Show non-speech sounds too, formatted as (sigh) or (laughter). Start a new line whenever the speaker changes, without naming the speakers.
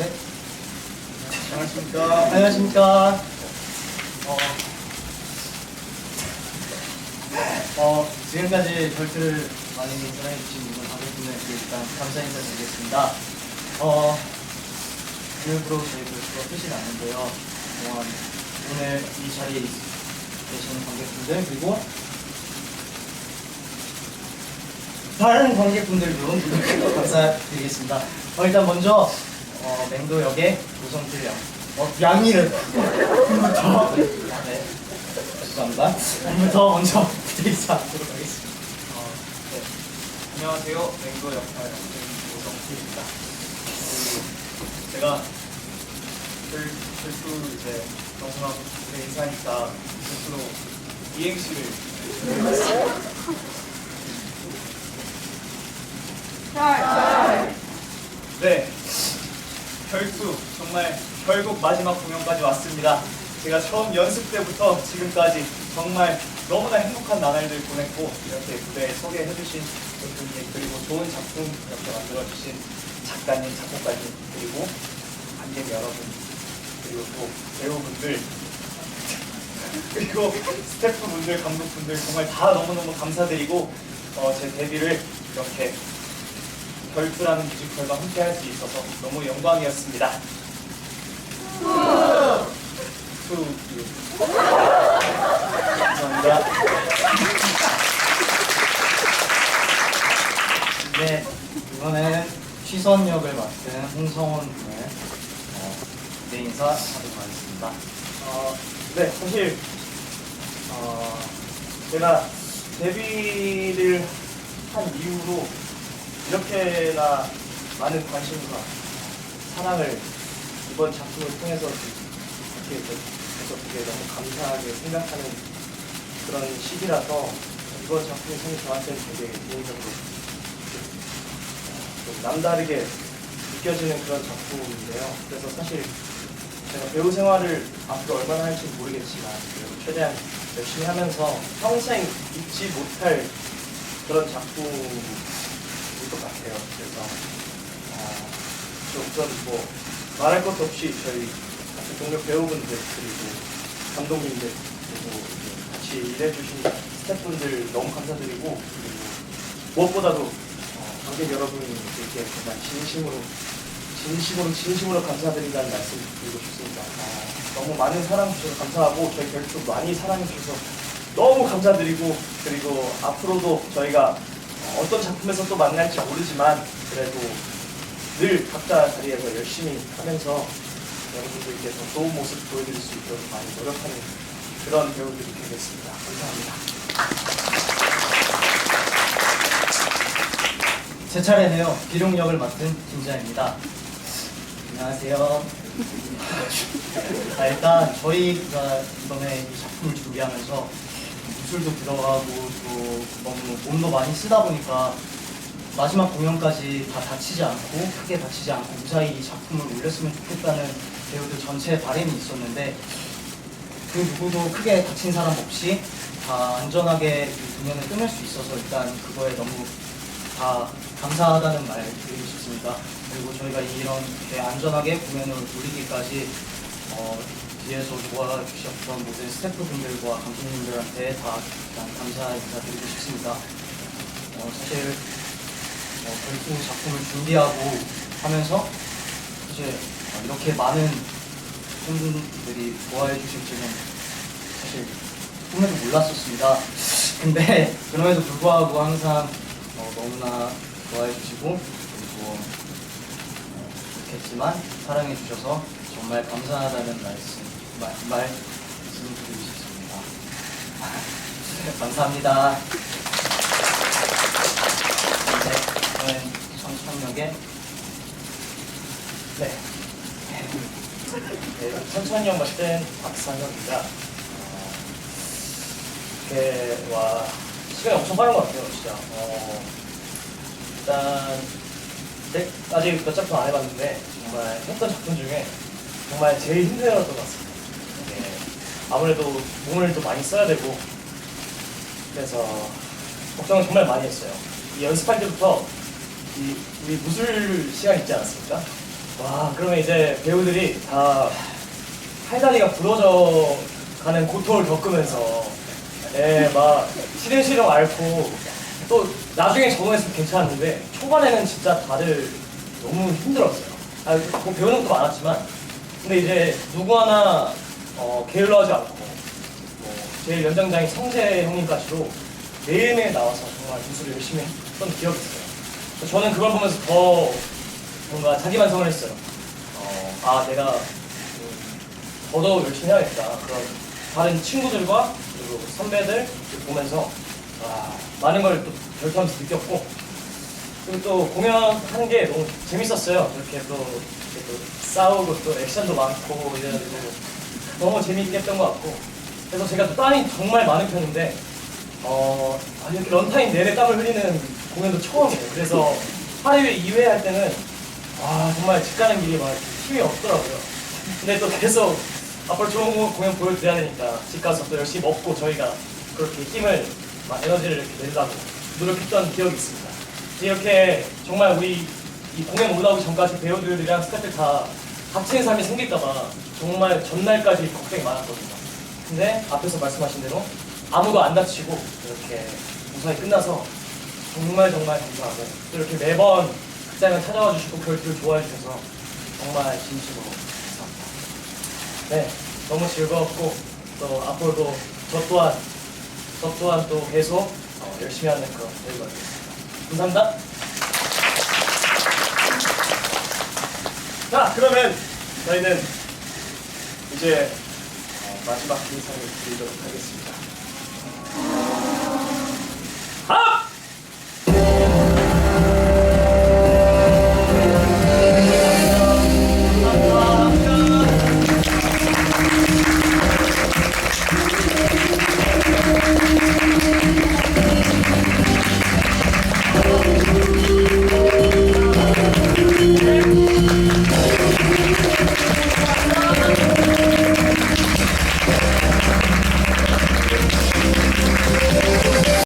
셋.
안녕하십니까.
안녕하십니까. 어, 어, 지금까지 결투를 많이 사랑해주신 모든 관객분들께 일단 감사 인사 드리겠습니다. 어, 일부러 저희 결투가 끝이 났는데요. 어, 오늘 이 자리에 있- 계시는 관객분들, 그리고 다른 관객분들도 감사드리겠습니다. 어, 일단 먼저 어, 맹도 역의 고성필 양, 어, 양이를 부터 네, 죄송합니다. 부터 먼저 (laughs) 인사하도록 하겠습니다.
어, 네. 안녕하세요. 맹도 역할 오성필입니다. 그, 제가 별, 별수 이제 네, 인사하니까 별수로 이행시를 네. 결수 정말 결국 마지막 공연까지 왔습니다. 제가 처음 연습 때부터 지금까지 정말 너무나 행복한 나날들 보냈고 이렇게 무대에 서게 해주신 분들 그리고 좋은 작품 이렇게 만들어주신 작가님, 작곡가님 그리고 관객 여러분 그리고 또 배우분들 (laughs) 그리고 스태프분들, 감독분들 정말 다 너무너무 감사드리고 어, 제 데뷔를 이렇게 결투라는 뮤지컬과 함께 할 수 있어서 너무 영광이었습니다. 수, 감사합니다.
네, 이번에는 취선 역을 맡은 홍성원 군을 어, 네 인사하도록 하겠습니다.
어, 네, 사실 어, 제가 데뷔를 한 이후로 이렇게나 많은 관심과 사랑을 이번 작품을 통해서 이렇게 되게 너무 감사하게 생각하는 그런 시기라서 이번 작품이 저한테는 되게 개인적으로 좀 남다르게 느껴지는 그런 작품인데요. 그래서 사실 제가 배우 생활을 앞으로 얼마나 할지 모르겠지만 최대한 열심히 하면서 평생 잊지 못할 그런 작품일 것 같아요. 그래서 어, 좀 우선 뭐 말할 것도 없이 저희 동료 배우분들 그리고 감독님들 그리고 같이 일해주신 스태프분들 너무 감사드리고 그리고 무엇보다도 어, 관객 여러분들께 정말 진심으로 진심으로 진심으로 감사드린다는 말씀 드리고 싶습니다. 어, 너무 많은 사랑 주셔서 감사하고 저희 결투 많이 사랑해 주셔서 너무 감사드리고 그리고 앞으로도 저희가 어, 어떤 작품에서 또 만날지 모르지만 그래도 늘 각자 자리에서 열심히 하면서 여러분들께 더 좋은 모습 보여드릴 수 있도록 많이 노력하는 그런 배우들이 되겠습니다. 감사합니다.
제 차례네요. 기룡 역을 맡은 김자입니다. 안녕하세요. 아, 일단 저희가 이번에 이 작품을 준비하면서 무술도 들어가고 또 너무 몸도 많이 쓰다 보니까 마지막 공연까지 다 다치지 않고 크게 다치지 않고 무사히 이 작품을 올렸으면 좋겠다는 배우들 전체의 바람이 있었는데 그 누구도 크게 다친 사람 없이 다 안전하게 이 공연을 끝낼 수 있어서 일단 그거에 너무 다 감사하다는 말 드리고 싶습니다. 그리고 저희가 이렇게 안전하게 공연을 올리기까지 어, 뒤에서 도와주셨던 모든 스태프분들과 감독님들한테 다 감사 인사드리고 싶습니다. 어, 사실 어, 결투 작품을 준비하고 하면서 어, 이렇게 많은 팬분들이 좋아해 주실 줄은 사실 꿈에도 몰랐었습니다. 근데 그럼에도 불구하고 항상 어, 너무나 좋아해 주시고 그리고 어, 그렇겠지만 사랑해 주셔서 정말 감사하다는 말씀 말, 말씀 드리고 싶습니다. (laughs) 감사합니다. 네, 저는 청천역의
네. 네, 천천히 형 맡은 박상혁입니다. 어, 와 시간이 엄청 빠른 것 같아요, 진짜. 어, 일단 네, 아직 몇 작품 안 해봤는데 정말 했던 작품 중에 정말 제일 힘들었던 것 같습니다. 네, 아무래도 몸을 또 많이 써야 되고 그래서 걱정을 정말 많이 했어요. 이 연습할 때부터 이 우리 무술 시간 있지 않았습니까? 와, 그러면 이제 배우들이 다 팔다리가 부러져 가는 고통을 겪으면서, 예, 막, 시름시름 앓고, 또 나중에 적응했으면 괜찮았는데, 초반에는 진짜 다들 너무 힘들었어요. 아, 뭐 배우는 것도 많았지만, 근데 이제 누구 하나, 어, 게을러하지 않고, 뭐, 제 연장장인 성재 형님까지도 매일매일 나와서 정말 무술을 열심히 했던 기억이 있어요. 저는 그걸 보면서 더 뭔가 자기 반성을 했어요. 어, 아, 내가 음, 더더욱 열심히 해야겠다. 그런 다른 친구들과 그리고 선배들 보면서 아, 많은 걸 또 결투하면서 느꼈고 그리고 또 공연하는 게 너무 재밌었어요. 이렇게 또, 이렇게 또 싸우고 또 액션도 많고 이래가지고 너무 재밌게 했던 것 같고 그래서 제가 또 땀이 정말 많은 편인데 어, 아, 이렇게 런타임 내내 땀을 흘리는 공연도 처음이에요. 그래서 8회 2회 할 때는 와 정말 집 가는 길이 막 힘이 없더라고요. 근데 또 계속 앞으로 좋은 공- 공연 보여드려야 되니까 집 가서 또 열심히 먹고 저희가 그렇게 힘을 막 에너지를 이렇게 내려고 노력했던 기억이 있습니다. 이렇게 정말 우리 이 공연 올라오기 전까지 배우들이랑 스태프들 다 다치는 사람이 생길까봐 정말 전날까지 걱정이 많았거든요. 근데 앞에서 말씀하신 대로 아무도 안 다치고 이렇게 무사히 끝나서 정말 정말 감사하고 또 이렇게 매번 극장을 찾아와 주시고 결투를 좋아해 주셔서 정말 진심으로 감사합니다. 네, 너무 즐거웠고 또 앞으로도 저 또한 저 또한 또 계속 어, 열심히 하는 그런 배우가 되겠습니다. 감사합니다. 자, 그러면 저희는 이제 어, 마지막 인사를 드리도록 하겠습니다.